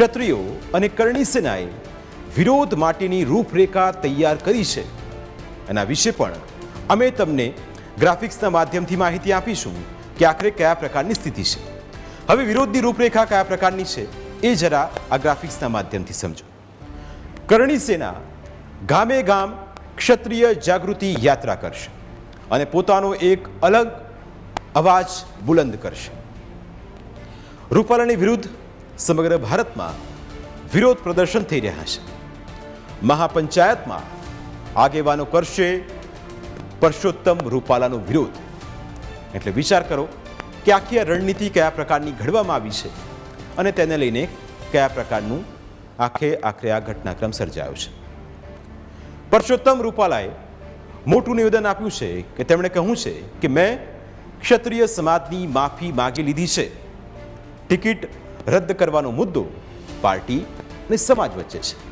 ક્ષત્રિયો અને કરણી સેનાએ વિરોધ માટેની રૂપરેખા તૈયાર કરી છે. એના વિશે પણ અમે તમને ગ્રાફિક્સના માધ્યમથી માહિતી આપીશું કે આખરે કયા પ્રકારની સ્થિતિ છે. હવે વિરોધની રૂપરેખા કયા પ્રકારની છે એ જરા આ ગ્રાફિક્સના માધ્યમથી સમજો. કરણી સેના ગામે ગામ ક્ષત્રિય જાગૃતિ યાત્રા કરશે અને પોતાનો એક અલગ અવાજ બુલંદ કરશે. રૂપાલાની વિરુદ્ધ સમગ્ર ભારતમાં વિરોધ પ્રદર્શન થઈ રહ્યા છે. મહાપંચાયતમાં આગેવાનો કરશે પરસોત્તમ રૂપાલાનો વિરોધ. એટલે વિચાર કરો કે આખી આ રણનીતિ કયા પ્રકારની ઘડવામાં આવી છે અને તેને લઈને કયા પ્રકારનું આખે આખરે આ ઘટનાક્રમ સર્જાયો છે. પરસોત્તમ રૂપાલાએ મોટું નિવેદન આપ્યું છે કે તેમણે કહ્યું છે કે મેં ક્ષત્રિય સમાજની માફી માગી લીધી છે. ટિકિટ રદ કરવાનો મુદ્દો પાર્ટી અને સમાજ વચ્ચે છે.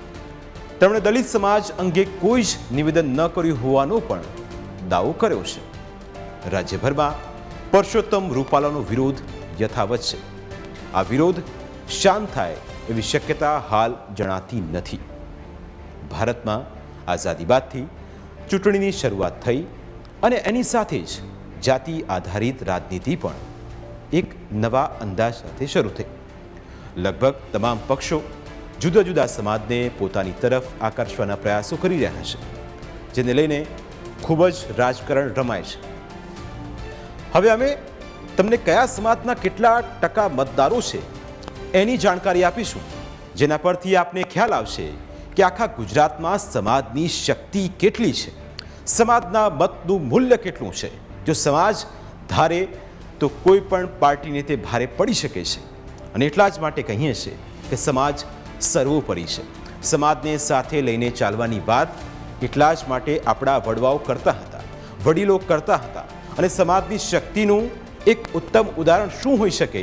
તેમણે દલિત સમાજ અંગે કોઈ જ નિવેદન ન કર્યું હોવાનો પણ દાવો કર્યો છે. રાજ્યભરમાં પરસોત્તમ રૂપાલાનો વિરોધ યથાવત છે. આ વિરોધ શાંત થાય એવી શક્યતા હાલ જણાતી નથી. ભારતમાં આઝાદી બાદથી ચૂંટણીની શરૂઆત થઈ અને એની સાથે જ જાતિ આધારિત રાજનીતિ પણ એક નવા અંદાજ સાથે શરૂ થઈ. લગભગ તમામ પક્ષો જુદા જુદા સમાજને પોતાની તરફ આકર્ષવાના પ્રયાસો કરી રહ્યા છે, જેને લઈને ખૂબ જ રાજકારણ રમાય છે. હવે અમે તમને કયા સમાજના કેટલા ટકા મતદારો છે એની જાણકારી આપીશું, જેના પરથી આપને ખ્યાલ આવશે કે આખા ગુજરાતમાં સમાજની શક્તિ કેટલી છે, સમાજના મતનું મૂલ્ય કેટલું છે. જો સમાજ ધારે તો કોઈ પણ પાર્ટીને તે ભારે પડી શકે છે. અને એટલા જ માટે કહીએ છીએ કે સમાજ સર્વોપરી છે. સમાજને સાથે લઈને ચાલવાની વાત એટલા જ માટે આપણા વડવાઓ કરતા હતા, વડીલો કરતા હતા અને સમાજની શક્તિનું એક ઉત્તમ ઉદાહરણ શું હોઈ શકે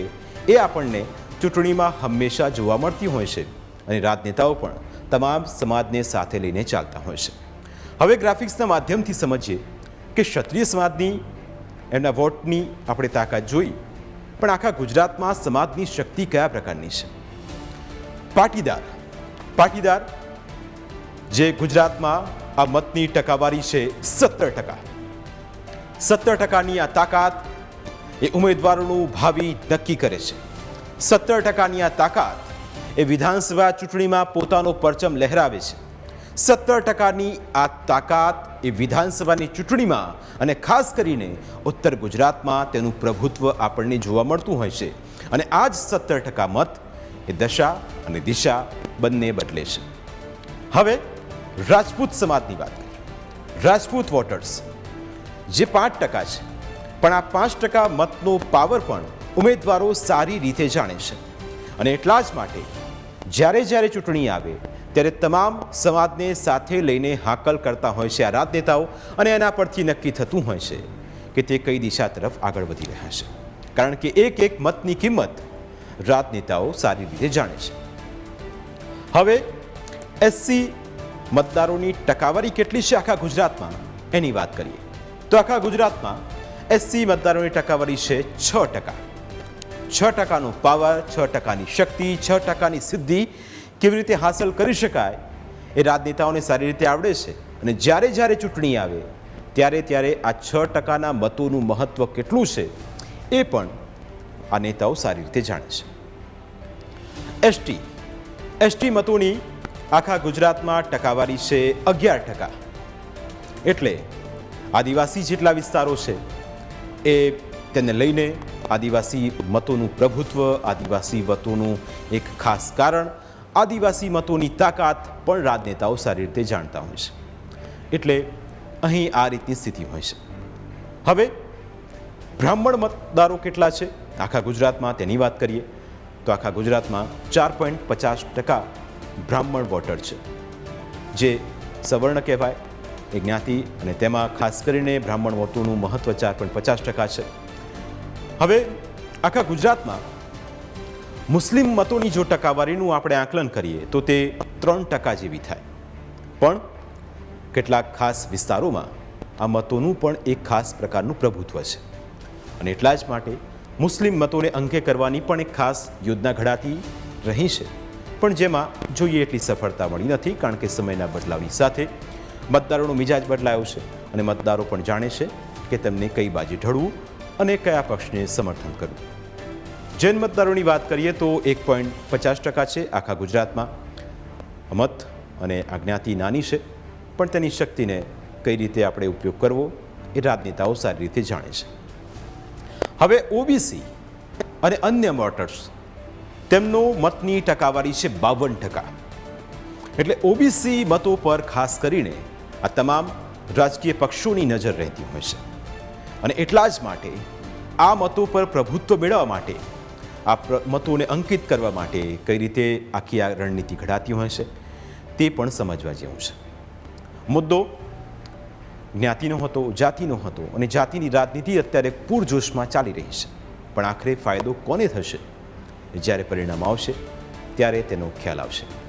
એ આપણને ચૂંટણીમાં હંમેશા જોવા મળતી હોય છે અને રાજનેતાઓ પણ તમામ સમાજને સાથે લઈને ચાલતા હોય છે. હવે ગ્રાફિક્સના માધ્યમથી સમજીએ કે ક્ષત્રિય સમાજની એમના વોટની આપણે તાકાત જોઈ પણ આખા ગુજરાતમાં સમાજની શક્તિ કયા પ્રકારની છે? પાટીદાર. પાટીદાર જે ગુજરાતમાં આ મતની ટકાવારી છે સત્તર ટકા. સત્તર ટકાની આ તાકાત એ ઉમેદવારોનું ભાવિ નક્કી કરે છે. સત્તર ટકાની આ તાકાત એ વિધાનસભા ચૂંટણીમાં પોતાનો પરચમ લહેરાવે છે. સત્તર ટકાની આ તાકાત એ વિધાનસભાની ચૂંટણીમાં અને ખાસ કરીને ઉત્તર ગુજરાતમાં તેનું પ્રભુત્વ આપણને જોવા મળતું હોય છે. અને આ જ સત્તર ટકા મત એ દશા અને દિશા બંને બદલે છે. હવે રાજપૂત સમાજની વાત રાજપૂત વોટર્સ, જે પાંચ ટકા છે, પણ આ પાંચ ટકા મતનો પાવર પણ ઉમેદવારો સારી રીતે જાણે છે. અને એટલા જ માટે જ્યારે જ્યારે ચૂંટણી આવે ત્યારે તમામ સમાજને સાથે લઈને હાકલ કરતા હોય છે આ રાજનેતાઓ અને એના પરથી નક્કી થતું હોય છે કે તે કઈ દિશા તરફ આગળ વધી રહ્યા છે. કારણ કે એક એક મતની કિંમત રાજનેતાઓ સારી રીતે જાણે છે. હવે એસસી મતદારોની ટકાવારી કેટલી છે આખા ગુજરાતમાં? એની વાત કરીએ. તો આખા ગુજરાતમાં એસસી મતદારોની ટકાવારી છે છ ટકા. છ ટકાનો પાવર, છ ટકાની શક્તિ, છ ટકાની સિદ્ધિ કેવી રીતે હાંસલ કરી શકાય એ રાજનેતાઓને સારી રીતે આવડે છે. અને જ્યારે જ્યારે ચૂંટણી આવે, ત્યારે ત્યારે આ છ ટકાના મતોનું મહત્ત્વ કેટલું છે એ પણ આ નેતાઓ સારી રીતે જાણે છે. એસટી એસટી મતોની આખા ગુજરાતમાં ટકાવારી છે અગિયાર ટકા. એટલે આદિવાસી જેટલા વિસ્તારો છે, એ તેને લઈને આદિવાસી મતોનું પ્રભુત્વ, આદિવાસી મતોનું એક ખાસ કારણ આદિવાસી મતોની તાકાત પણ રાજનેતાઓ સારી રીતે જાણતા હોય છે. એટલે અહીં આ રીતની સ્થિતિ હોય છે. હવે, બ્રાહ્મણ મતદારો કેટલા છે? આખા ગુજરાતમાં તેની વાત કરીએ. તો આખા ગુજરાતમાં ચાર પોઈન્ટ પચાસ ટકા બ્રાહ્મણ વોટર છે. જે સવર્ણ કહેવાય, એ જ્ઞાતિ અને તેમાં ખાસ કરીને બ્રાહ્મણ વોટરનું મહત્ત્વ ચાર પોઈન્ટ પચાસ ટકા છે. હવે, આખા ગુજરાતમાં મુસ્લિમ મતોની જો ટકાવારીનું આપણે આકલન કરીએ, તો તે ત્રણ ટકા જેવી થાય. પણ કેટલાક ખાસ વિસ્તારોમાં આ મતોનું પણ એક ખાસ પ્રકારનું પ્રભુત્વ છે. અને એટલા જ માટે મુસ્લિમ મતોને અંકે કરવાની પણ એક ખાસ યોજના ઘડાતી રહી છે. પણ જેમાં જોઈએ એટલી સફળતા મળી નથી, કારણ કે સમયના બદલાવની સાથે મતદારોનો મિજાજ બદલાયો છે અને મતદારો પણ જાણે છે કે તેમને કઈ બાજુ ઢળવું અને કયા પક્ષને સમર્થન કરવું. જૈન મતદારોની વાત કરીએ તો એક પોઈન્ટ પચાસ ટકા છે આખા ગુજરાતમાં. મત અને આજ્ઞાતિ નાની છે, પણ તેની શક્તિને કઈ રીતે આપણે ઉપયોગ કરવો એ રાજનેતાઓ સારી રીતે જાણે છે. હવે ઓબીસી અને અન્ય વોટર્સ તેમનો મતની ટકાવારી છે બાવન ટકા. એટલે ઓબીસી મતો પર ખાસ કરીને આ તમામ રાજકીય પક્ષોની નજર રહેતી હોય છે. અને એટલા જ માટે આ મતો પર પ્રભુત્વ મેળવવા માટે આ મતોને અંકિત કરવા માટે કઈ રીતે આખી આ રણનીતિ ઘડાતી હોય છે, તે પણ સમજવા જેવું છે. મુદ્દો જ્ઞાતિનો હતો, જાતિનો હતો અને જાતિની રાજનીતિ અત્યારે પૂરજોશમાં ચાલી રહી છે. પણ આખરે ફાયદો કોને થશે? જ્યારે પરિણામ આવશે, ત્યારે તેનો ખ્યાલ આવશે.